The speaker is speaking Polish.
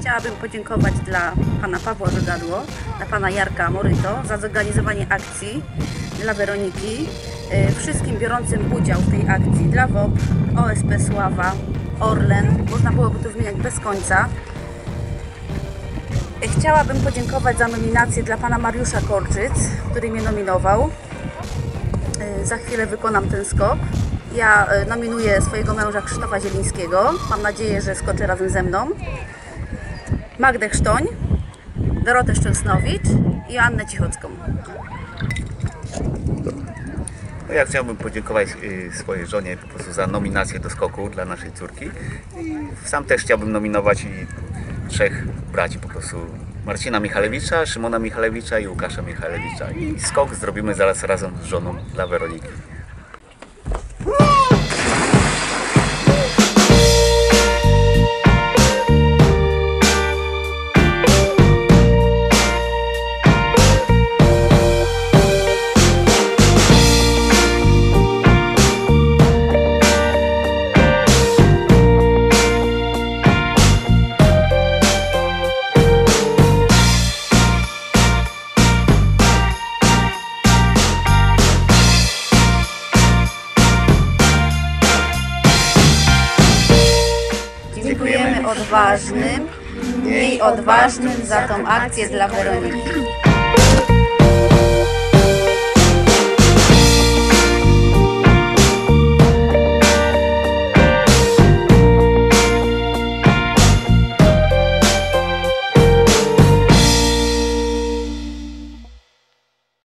chciałabym podziękować dla pana Pawła Żegadło, dla pana Jarka Moryto za zorganizowanie akcji dla Weroniki, y, wszystkim biorącym udział w tej akcji, dla WOP, OSP Sława, Orlen, można byłoby tu wymieniać bez końca. Chciałabym podziękować za nominację dla pana Mariusza Korczyc, który mnie nominował. Y, Za chwilę wykonam ten skok. Ja y, nominuję swojego męża Krzysztofa Zielińskiego. Mam nadzieję, że skoczy razem ze mną. Magdę Chrztoń, Dorotę Szczęsnowicz i Annę Cichocką. No ja chciałbym podziękować y, swojej żonie po prostu za nominację do skoku dla naszej córki. I sam też chciałbym nominować trzech braci po prostu. Marcina Michalewicza, Szymona Michalewicza i Łukasza Michalewicza. I skok zrobimy zaraz razem z żoną dla Weroniki. Odważnym, mniej odważnym za tą akcję dla Weroniki.